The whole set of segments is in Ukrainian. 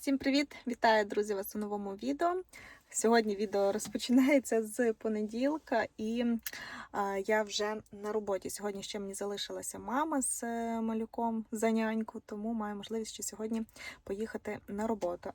Всім привіт! Вітаю, друзі, вас у новому відео. Сьогодні відео розпочинається з понеділка, і а, я вже на роботі. Сьогодні ще мені залишилася мама з е, малюком за няньку, тому маю можливість ще сьогодні поїхати на роботу.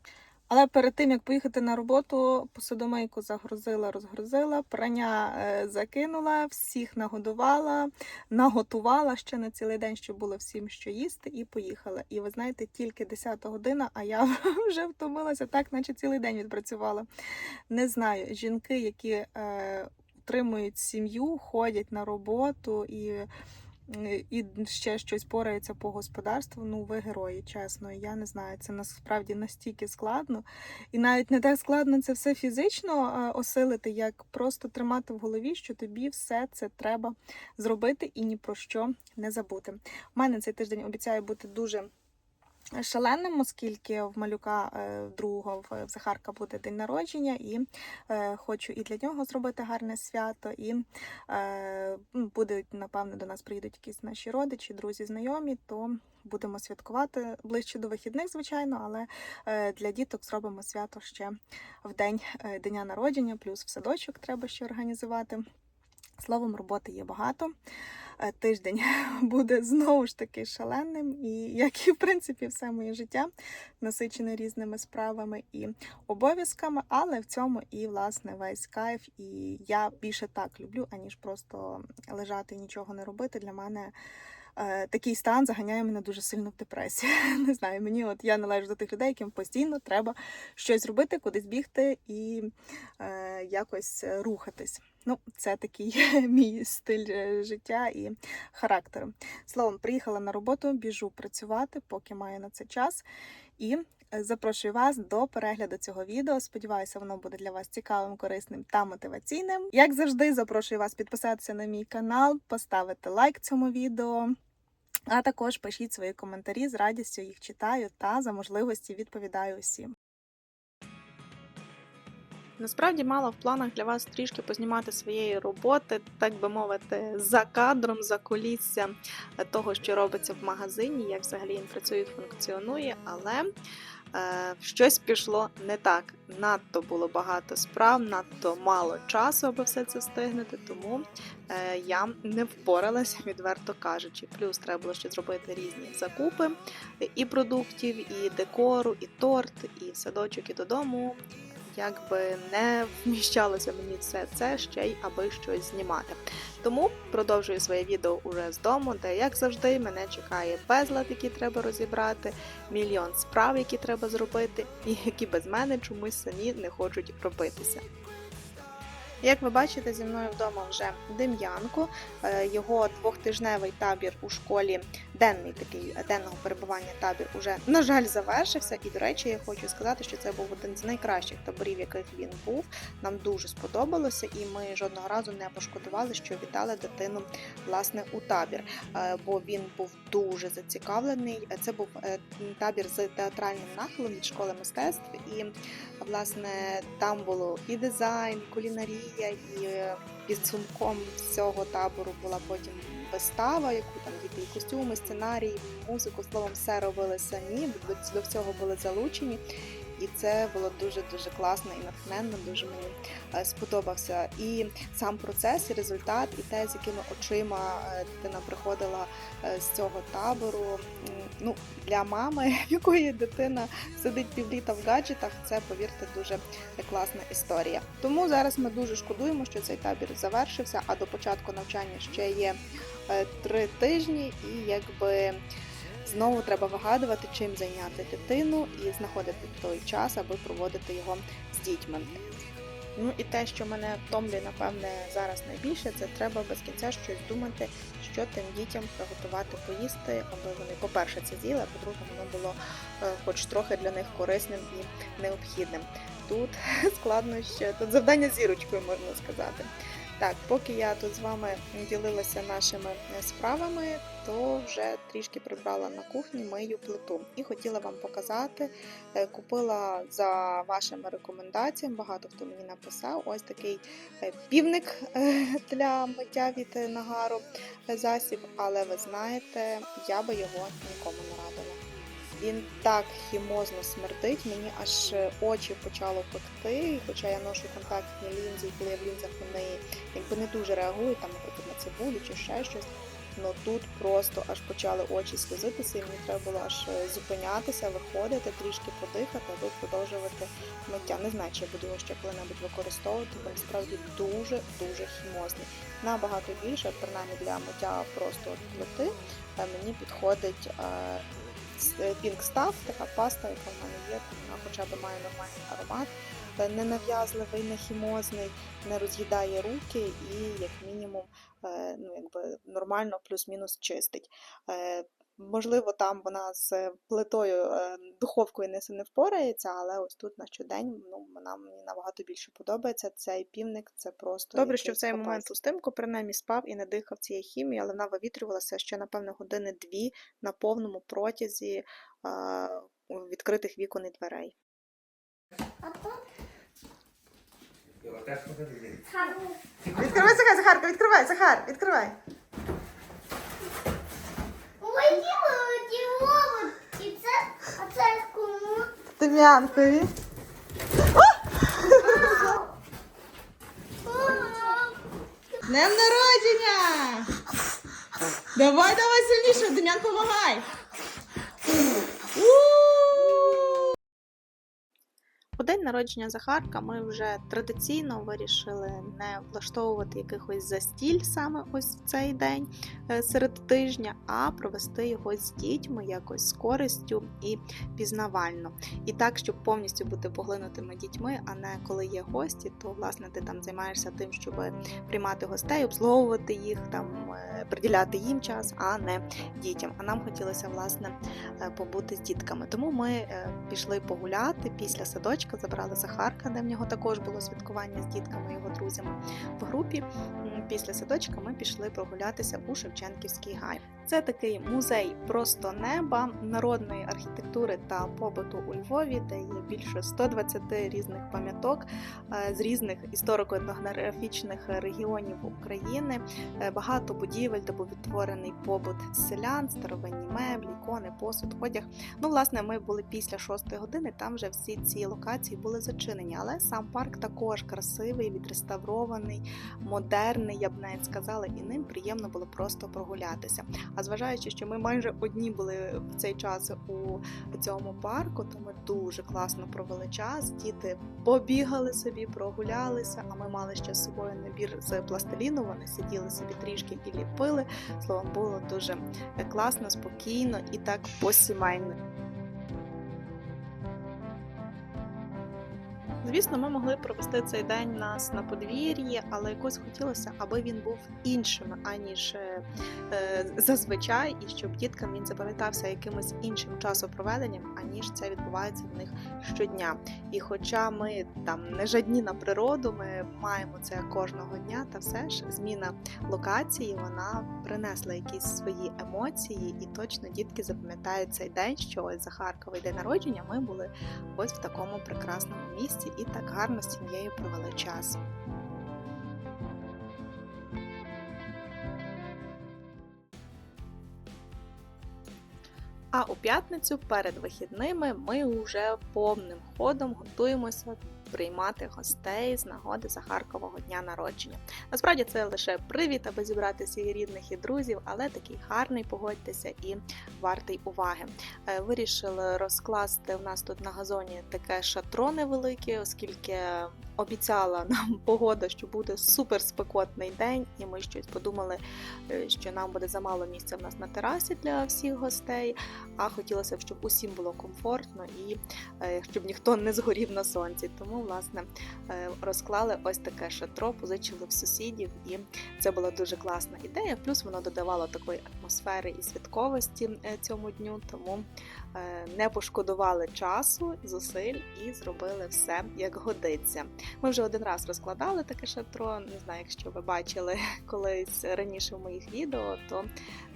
Але перед тим як поїхати на роботу, посудомийку загрузила, розгрузила, прання е, закинула, всіх нагодувала, наготувала ще на цілий день, щоб було всім що їсти, і поїхала. І ви знаєте, тільки 10 година, а я вже втомилася, так наче цілий день відпрацювала. Не знаю, жінки, які е, утримують сім'ю, ходять на роботу і. І ще щось порається по господарству. Ну, ви герої, чесно. Я не знаю, це насправді настільки складно. І навіть не так складно це все фізично осилити, як просто тримати в голові, що тобі все це треба зробити і ні про що не забути. У мене цей тиждень обіцяє бути дуже шаленим, оскільки в малюка е, другого в Захарка буде день народження, і е, хочу і для нього зробити гарне свято. І е, будуть, напевно, до нас приїдуть якісь наші родичі, друзі, знайомі, то будемо святкувати ближче до вихідних, звичайно, але для діток зробимо свято ще в день дня народження, плюс в садочок треба ще організувати. Словом, роботи є багато. Е, Тиждень буде знову ж таки шаленим, і як і в принципі все моє життя насичене різними справами і обов'язками, але в цьому і власне весь кайф. І я більше так люблю, аніж просто лежати і нічого не робити. Для мене е, такий стан заганяє мене дуже сильно в депресію. Не знаю, мені от я належу до тих людей, яким постійно треба щось робити, кудись бігти і е, якось рухатись. Ну, це такий мій стиль е, життя і характер. Словом, приїхала на роботу, біжу працювати, поки маю на це час. І е, запрошую вас до перегляду цього відео. Сподіваюся, воно буде для вас цікавим, корисним та мотиваційним. Як завжди, запрошую вас підписатися на мій канал, поставити лайк цьому відео. А також пишіть свої коментарі, з радістю їх читаю та за можливості відповідаю усім. Насправді мала в планах для вас трішки познімати своєї роботи, так би мовити, за кадром, за кулісся того, що робиться в магазині, як взагалі він працює, функціонує, але е, щось пішло не так. Надто було багато справ, надто мало часу, аби все це встигнути, тому е, я не впоралася, відверто кажучи. Плюс треба було ще зробити різні закупи і продуктів, і декору, і торт, і садочок, і додому якби не вміщалося мені все це ще й аби щось знімати. Тому продовжую своє відео уже з дому, де, як завжди, мене чекає безлад, який треба розібрати, мільйон справ, які треба зробити, і які без мене чомусь самі не хочуть робитися. Як ви бачите, зі мною вдома вже Дем'янко, Е, його двохтижневий табір у школі, денний такий денного перебування табір, уже на жаль завершився. І до речі, я хочу сказати, що це був один з найкращих таборів, яких він був. Нам дуже сподобалося, і ми жодного разу не пошкодували, що віддали дитину власне у табір, Е, бо він був дуже зацікавлений. Е, Це був е, табір з театральним нахилом від школи мистецтв, і власне там було і дизайн, і кулінарія, і підсумком всього табору була потім вистава, яку там діти і костюми, сценарій, музику, словом, все робили самі, до, до всього були залучені. І це було дуже дуже класно і натхненно, дуже мені е, сподобався. І сам процес, і результат, і те, з якими очима е, дитина приходила е, з цього табору. Ну, для мами, якої дитина сидить півліта в гаджетах, це, повірте, дуже класна історія. Тому зараз ми дуже шкодуємо, що цей табір завершився, а до початку навчання ще є три тижні, і якби знову треба вигадувати, чим зайняти дитину і знаходити той час, аби проводити його з дітьми. Ну і те, що мене втомлює, напевне, зараз найбільше, це треба без кінця щось думати, що тим дітям приготувати поїсти, аби вони, по-перше, це з'їли, а по-друге, воно було е, хоч трохи для них корисним і необхідним. Тут складно ще тут завдання зірочкою можна сказати. Так, поки я тут з вами ділилася нашими е, справами, то вже трішки прибрала на кухні мию плиту і хотіла вам показати. е, Купила за вашими рекомендаціями, багато хто мені написав. Ось такий е, півник для миття від нагару засіб, але ви знаєте, я би його нікому не радила. Він так хімозно смердить, мені аж очі почало пекти, хоча я ношу контактні лінзи, і коли я в лінзах вони якби не дуже реагують, там, наприклад, на цибулю чи ще щось. Ну тут просто аж почали очі сльозитися, і мені треба було аж е, зупинятися, виходити, трішки подихати, аби продовжувати миття. Не знаю, чи я буду його ще коли-небудь використовувати, бо насправді дуже дуже хімозний. Набагато більше, принаймні для миття просто плити, е, мені підходить е, Pink Stuff, така паста, яка в мене є, вона хоча б має нормальний аромат, не нав'язливий, не хімозний, не роз'їдає руки і як мінімум е, ну, якби нормально плюс-мінус чистить. Е, Можливо, там вона з плитою е, духовкою не, не впорається, але ось тут на щодень ну, вона мені набагато більше подобається. Цей півник це просто Добре, що в цей капець. момент Устимко принаймні спав і не дихав цієї хімії, але вона вивітрювалася ще, напевно, години-дві на повному протязі а, відкритих вікон і дверей. Відкривай, Захар, Захарка, відкривай, Захар, відкривай. Ой, діло, і це, а це кому? Дем'янкові. Днем народження! Давай, давай сильніше, Дем'ян, помагай! День народження Захарка ми вже традиційно вирішили не влаштовувати якихось застіль саме ось в цей день е, серед тижня, а провести його з дітьми якось з користю і пізнавально. І так, щоб повністю бути поглинутими дітьми, а не коли є гості, то власне ти там займаєшся тим, щоб приймати гостей, обслуговувати їх, там е, приділяти їм час, а не дітям. А нам хотілося власне е, побути з дітками. Тому ми пішли погуляти після садочка, забрали Захарка, де в нього також було святкування з дітками, його друзями в групі. Після садочка ми пішли прогулятися у Шевченківський гай. Це такий музей просто неба народної архітектури та побуту у Львові, де є більше 120 різних пам'яток е, з різних історико-етнографічних регіонів України. Е, Багато будівель, де був відтворений побут селян, старовинні меблі, ікони, посуд, одяг. Ну, власне, ми були після 6 години, там вже всі ці локації були зачинені, але сам парк також красивий, відреставрований, модерний, я б навіть сказала, і ним приємно було просто прогулятися. А зважаючи, що ми майже одні були в цей час у цьому парку, то ми дуже класно провели час. Діти побігали собі, прогулялися. А ми мали ще з собою набір з пластиліну. Вони сиділи собі трішки і ліпили. Словом, було дуже класно, спокійно і так по-сімейно. Звісно, ми могли провести цей день нас на подвір'ї, але якось хотілося, аби він був іншим, аніж е, е, зазвичай, і щоб діткам він запам'ятався якимось іншим часопроведенням, аніж це відбувається в них щодня. І хоча ми там не жадні на природу, ми маємо це кожного дня, та все ж зміна локації вона принесла якісь свої емоції, і точно дітки запам'ятають цей день, що ось Захарковий день народження ми були ось в такому прекрасному місці і так гарно з сім'єю провели час. А у п'ятницю перед вихідними ми вже повним ходом готуємося приймати гостей з нагоди Захаркового дня народження. Насправді це лише привід, аби зібрати своїх рідних і друзів, але такий гарний, погодьтеся і вартий уваги. Е, Вирішили розкласти в нас тут на газоні таке шатро невелике, оскільки обіцяла нам погода, що буде супер спекотний день, і ми щось подумали, е, що нам буде замало місця в нас на терасі для всіх гостей. А хотілося б, щоб усім було комфортно і е, щоб ніхто не згорів на сонці. Тому, власне, е, розклали ось таке шатро, позичили в сусідів, і це була дуже класна ідея. Плюс воно додавало такої атмосфери і святковості цьому дню. Тому не пошкодували часу, зусиль і зробили все як годиться. Ми вже один раз розкладали таке шатро. Не знаю, якщо ви бачили колись раніше в моїх відео, то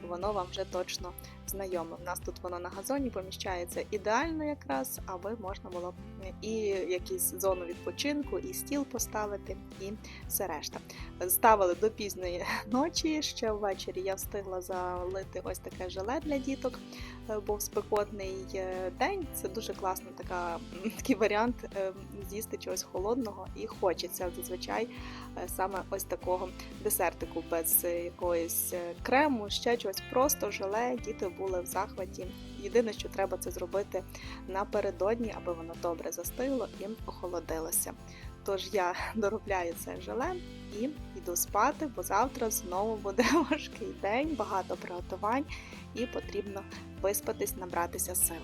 воно вам вже точно знайоме. У нас тут воно на газоні поміщається ідеально якраз, аби можна було і якусь зону відпочинку, і стіл поставити, і все решта. Ставили до пізньої ночі. Ще ввечері я встигла за налити ось таке желе для діток. Е, Був спекотний е, день. Це дуже класна така такий варіант е, з'їсти чогось холодного, і хочеться зазвичай саме ось такого десертику без якоїсь крему, ще чогось, просто желе. Діти були в захваті. Єдине, що треба це зробити напередодні, аби воно добре застигло і охолодилося. Тож я доробляю це желе і йду спати, бо завтра знову буде важкий день, багато приготувань, і потрібно виспатись, набратися сил.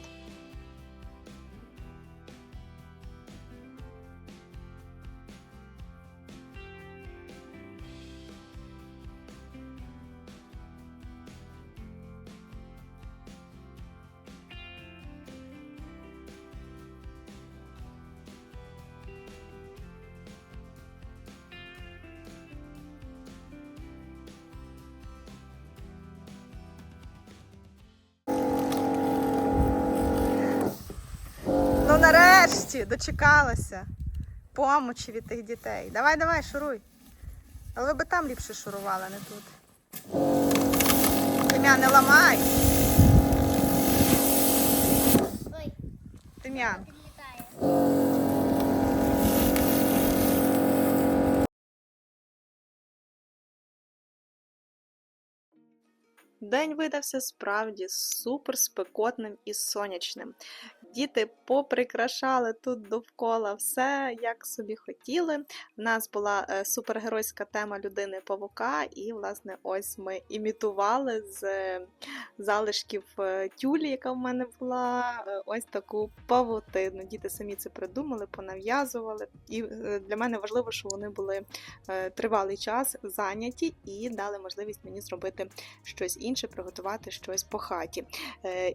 Нарешті дочекалася помочі від тих дітей. Давай, давай, шуруй. Але ви би там ліпше шурували, не тут. Тим'ян, не ламай. Ой, Тим'ян. День видався справді супер спекотним і сонячним. Діти поприкрашали тут довкола все, як собі хотіли. У нас була е, супергеройська тема людини павука, і, власне, ось ми імітували з е, залишків е, тюлі, яка в мене була, ось таку павутину. Діти самі це придумали, понав'язували. І для мене важливо, що вони були тривалий час зайняті і дали можливість мені зробити щось інше, приготувати щось по хаті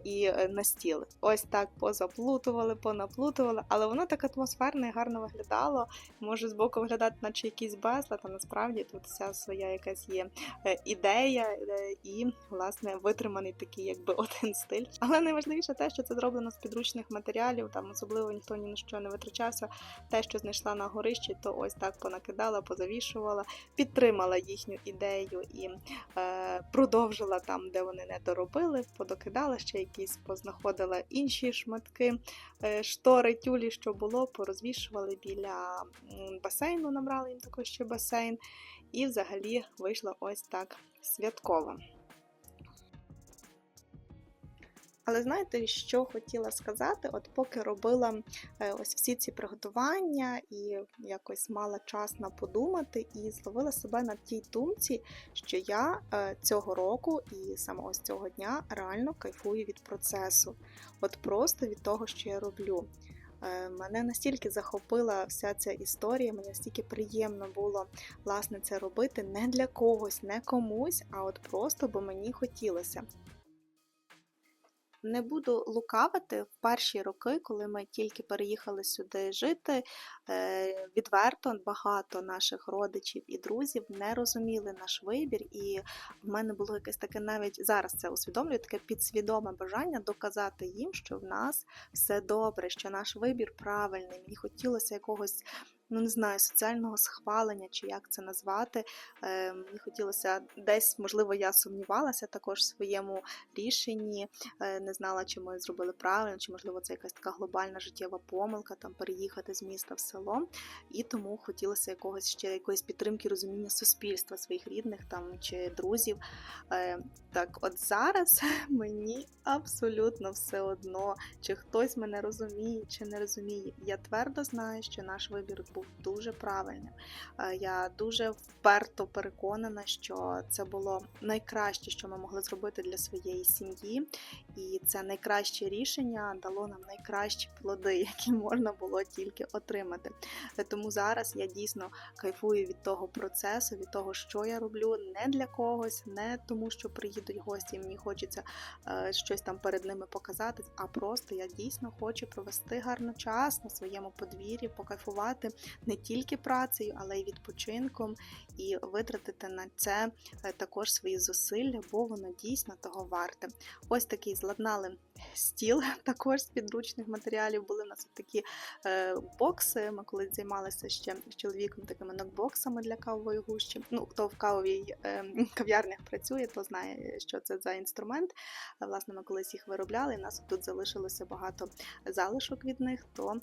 і на стіл. Ось так позаплутували, понаплутували, але воно так атмосферно і гарно виглядало. Може збоку виглядати, наче якийсь безлад, а насправді тут вся своя якась є е, ідея е, і, власне, витриманий такий, якби один стиль. Але найважливіше те, що це зроблено з підручних матеріалів, там особливо ніхто ні на що не витрачався. Те, що знайшла на горищі, то ось так понакидала, позавішувала, підтримала їхню ідею і е, продовжила там, де вони не доробили, подокидала ще якісь, познаходила інші шматки е, штори, тюлі, що було, порозвішували біля басейну, набрали їм також ще басейн, і взагалі вийшло ось так святково. Але знаєте, що хотіла сказати? От поки робила е, ось всі ці приготування і якось мала час на подумати, і зловила себе на тій думці, що я е, цього року і саме ось цього дня реально кайфую від процесу, от просто від того, що я роблю. Е, Мене настільки захопила вся ця історія, мені настільки приємно було власне це робити не для когось, не комусь, а от просто бо мені хотілося. Не буду лукавити в перші роки, коли ми тільки переїхали сюди жити. е, Відверто багато наших родичів і друзів не розуміли наш вибір, і в мене було якесь таке навіть зараз це усвідомлюю, таке підсвідоме бажання доказати їм, що в нас все добре, що наш вибір правильний. Мені хотілося якогось. Ну, не знаю, соціального схвалення, чи як це назвати. Е, мені хотілося десь, можливо, я сумнівалася також в своєму рішенні, е, не знала, чи ми зробили правильно, чи можливо це якась така глобальна життєва помилка, там переїхати з міста в село. І тому хотілося якогось ще якоїсь підтримки, розуміння суспільства своїх рідних там чи друзів. Е, Так, от зараз мені абсолютно все одно, чи хтось мене розуміє, чи не розуміє. Я твердо знаю, що наш вибір був дуже правильним. Е, Я дуже вперто переконана, що це було найкраще, що ми могли зробити для своєї сім'ї, і це найкраще рішення дало нам найкращі плоди, які можна було тільки отримати. Е, Тому зараз я дійсно кайфую від того процесу, від того, що я роблю не для когось, не тому, що приїдуть гості, і мені хочеться е, щось там перед ними показати, а просто я дійсно хочу провести гарно час на своєму подвір'ї, покайфувати не тільки працею, але й відпочинком, і витратити на це е, також свої зусилля, бо воно дійсно того варте. Ось такий зладнали стіл, також з підручних матеріалів. Були у нас такі е, бокси. Ми колись займалися ще з чоловіком такими нокбоксами для кавової гущі. Ну, хто в кавовій е, кав'ярнях працює, то знає, що це за інструмент. Власне, ми колись їх виробляли. і нас тут залишилося багато залишок від них. то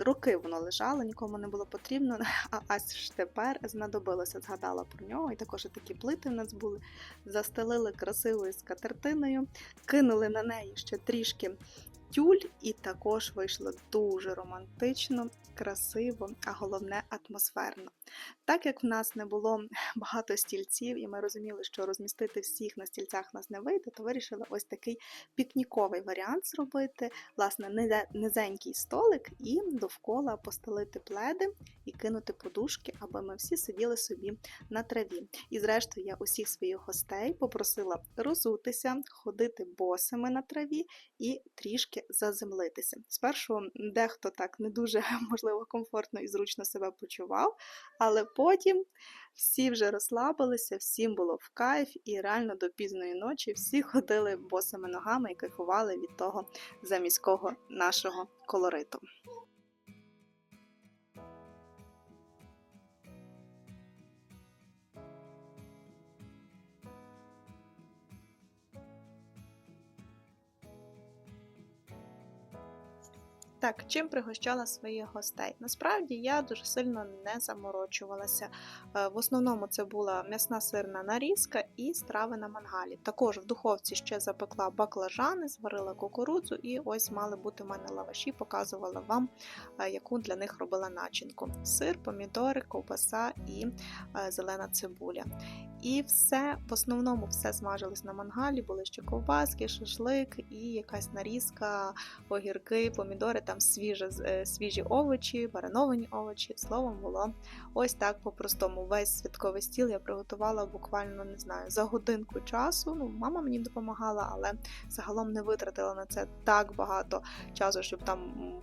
Роки воно лежало, нікому не було потрібно, а аж тепер знадобилося, згадала про нього. І також такі плити в нас були. Застелили красивою скатертиною, кинули на неї ще трішки тюль, і також вийшло дуже романтично, красиво, а головне атмосферно. Так як в нас не було багато стільців, і ми розуміли, що розмістити всіх на стільцях нас не вийде, то вирішили ось такий пікніковий варіант зробити. Власне, низенький столик і довкола постелити пледи і кинути подушки, аби ми всі сиділи собі на траві. І зрештою, я усіх своїх гостей попросила розутися, ходити босими на траві і трішки заземлитися. Спершу дехто так не дуже можливо комфортно і зручно себе почував, але потім всі вже розслабилися, всім було в кайф, і реально до пізної ночі всі ходили босими ногами і кайфували від того заміського нашого колориту. Так, чим пригощала своїх гостей? Насправді я дуже сильно не заморочувалася. Е, В основному це була м'ясна сирна нарізка і страви на мангалі. Також в духовці ще запекла баклажани, зварила кукурудзу, і ось мали бути в мене лаваші, показувала вам, е, яку для них робила начинку: сир, помідори, ковбаса і е, зелена цибуля. І все, в основному все смажилось на мангалі, були ще ковбаски, шашлик і якась нарізка, огірки, помідори, там свіже, е, свіжі овочі, мариновані овочі. Словом, було ось так по-простому. Весь святковий стіл я приготувала буквально не знаю за годинку часу. Ну, мама мені допомагала, але загалом не витратила на це так багато часу, щоб там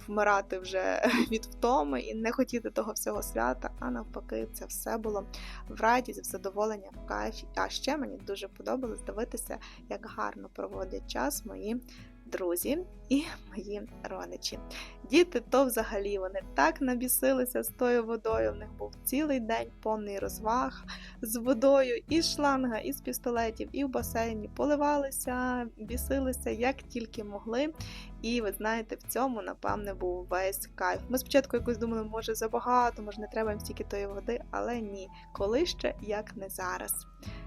вмирати вже від втоми і не хотіти того всього свята. А навпаки, це все було в радість, в задоволення. А ще мені дуже подобалось дивитися, як гарно проводять час мої друзі і мої родичі. Діти то взагалі вони так набісилися з тою водою. В них був цілий день повний розваг з водою, і шланга, і з пістолетів, і в басейні поливалися, бісилися як тільки могли. І ви знаєте, в цьому, напевне, був весь кайф. Ми спочатку якось думали, може забагато, може не треба їм стільки тої води, але ні, коли ще як не зараз.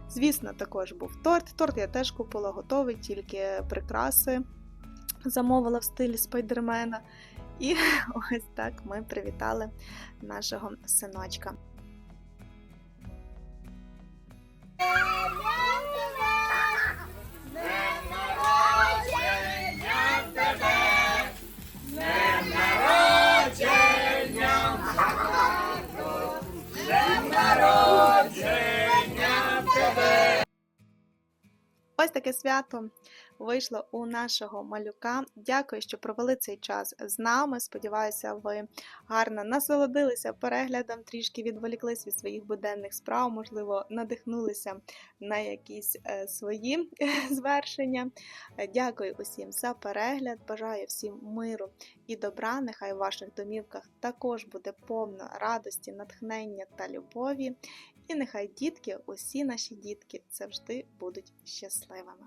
Звісно, також був торт. Торт я теж купила готовий, тільки прикраси замовила в стилі спайдермена. І ось так ми привітали нашого синочка. Ось таке свято вийшло у нашого малюка. Дякую, що провели цей час з нами. Сподіваюся, ви гарно насолодилися переглядом, трішки відволіклись від своїх буденних справ, можливо, надихнулися на якісь е, свої звершення. Дякую усім за перегляд. Бажаю всім миру і добра. Нехай в ваших домівках також буде повно радості, натхнення та любові. І нехай дітки, усі наші дітки завжди будуть щасливими.